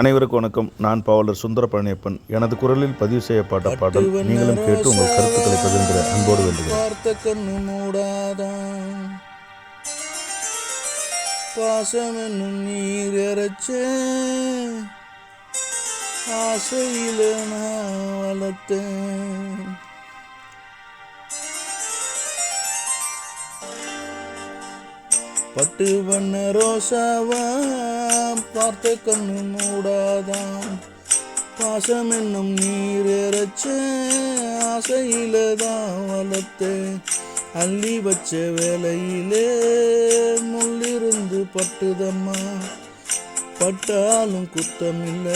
அனைவருக்கும் வணக்கம். நான் பாவலர் சுந்தர பழனியப்பன் எனது குரலில் பதிவு செய்யப்பட்ட பாடல் நீங்களும் கேட்டு உங்கள் கருத்துக்களை பகிர்கிற அன்போடு வேண்டுகிறேன். பாசம் என்னும் நீர் இறைச்ச ஆசையில நான் வளர்த்தேன். பட்டு வண்ண ரோசாவாம் பார்த்த கண்ணு மூடாதாம். பாசம் என்னும் நீர் இறைச்ச ஆசையில தான் வளர்த்தேன் அள்ளி வச்ச வேலையிலே முள்ளிருந்து பட்டுதம்மா. பட்டாலும் குத்தமில்ல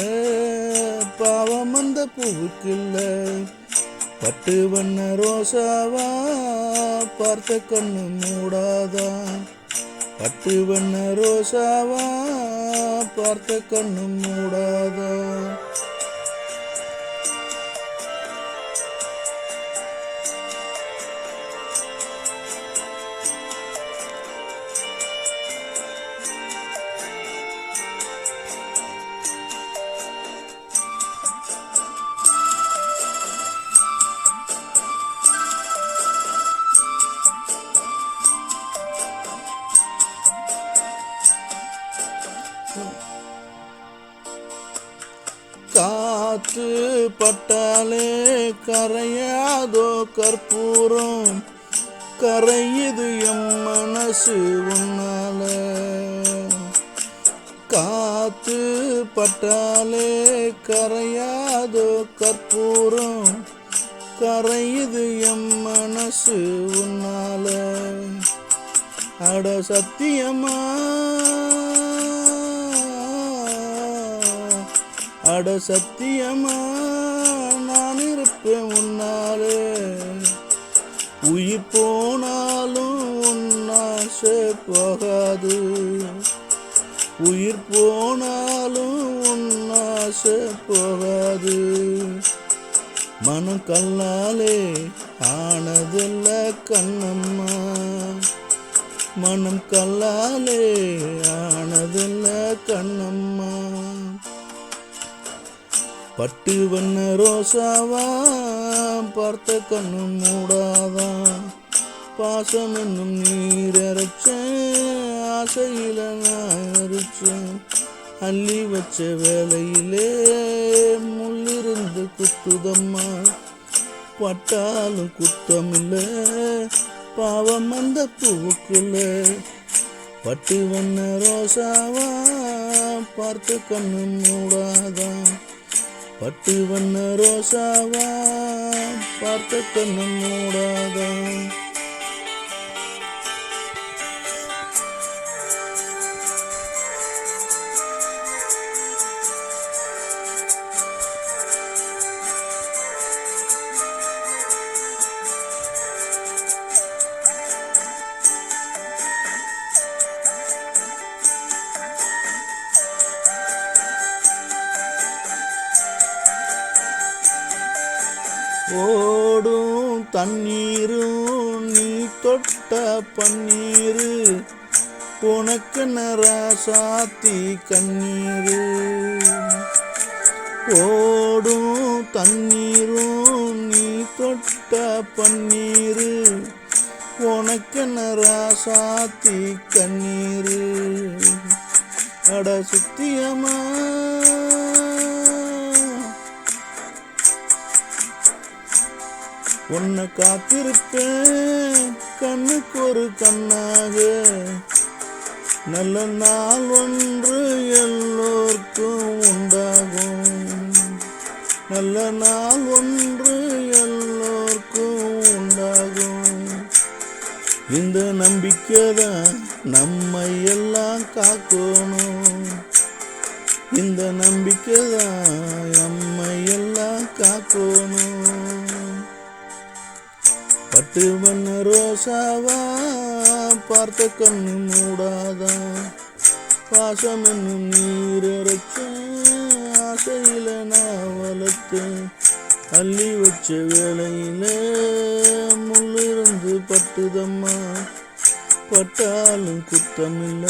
பாவம் அந்த பூவுக்கில்லை. பட்டு வண்ண ரோசாவா பார்த்த கண்ணு மூடாதான் பட்டு வண்ண ரோசாவா பார்த்த கண்ணும் மூடாதா? காற்று பட்டாலே கரையாதோ கற்பூரம். கரையுது எம் மனசு உன்னால. காத்து பட்டாலே கரையாதோ கற்பூரம். கரையுது எம் மனசு உன்னால. அட சத்தியமா அட சத்தியமா? நான் இருப்பேன் உன்னாலே. உயிர் போனாலும் உன்னாசை போகாது. உயிர் போனாலும் உன்னாசை போகாது. மனம் கல்லாலே ஆனதில்ல கண்ணம்மா. மனம் கல்லாலே ஆனதில்ல கண்ணம்மா. பட்டு வண்ண ரோசாவா பார்த்த கண்ணு மூடாதா பாசம் என்னும் நீர் அரைச்ச ஆசையில நான் அரிச்சேன். அள்ளி வச்ச வேலையிலே முள்ளிருந்து குத்துதம்மா. பட்டாலும் குத்தமில்ல பாவம் அந்த பூவுக்குள்ள பட்டு வண்ண ரோசாவா பார்த்து கண்ணு மூடாதான் பட்டு வண்ண ரோசாவா பார்த்த கண்ணு மூடாதான் ஓடும் தண்ணீரும் நீ தொட்ட பன்னீரு. உனக்கு நராசாத்தி கண்ணீரு. ஓடும் தண்ணீரும் நீ தொட்ட பன்னீரு. உனக்கு நராசாத்தி கண்ணீரு. அட சுத்தியமா உன்னை காத்திருப்பேன். கண்ணுக்கு ஒரு கண்ணாக. நல்ல நாள் ஒன்று எல்லோருக்கும் உண்டாகும். நல்ல நாள் ஒன்று எல்லோருக்கும் உண்டாகும். இந்த நம்பிக்கை தான் நம்மை எல்லாம் காக்கணும். இந்த நம்பிக்கை தான் நம்மை எல்லாம் காக்கணும். பட்டு மண்ணு ரோசாவா பார்த்த கண்ணு மூடாதா பாசம் என்னும் நீர் இறைச்ச ஆசையில நான் வளர்த்தேன். அள்ளி வச்ச வேலையில முள்ளிருந்து பட்டுதம்மா பட்டாலும் குத்தமில்லை.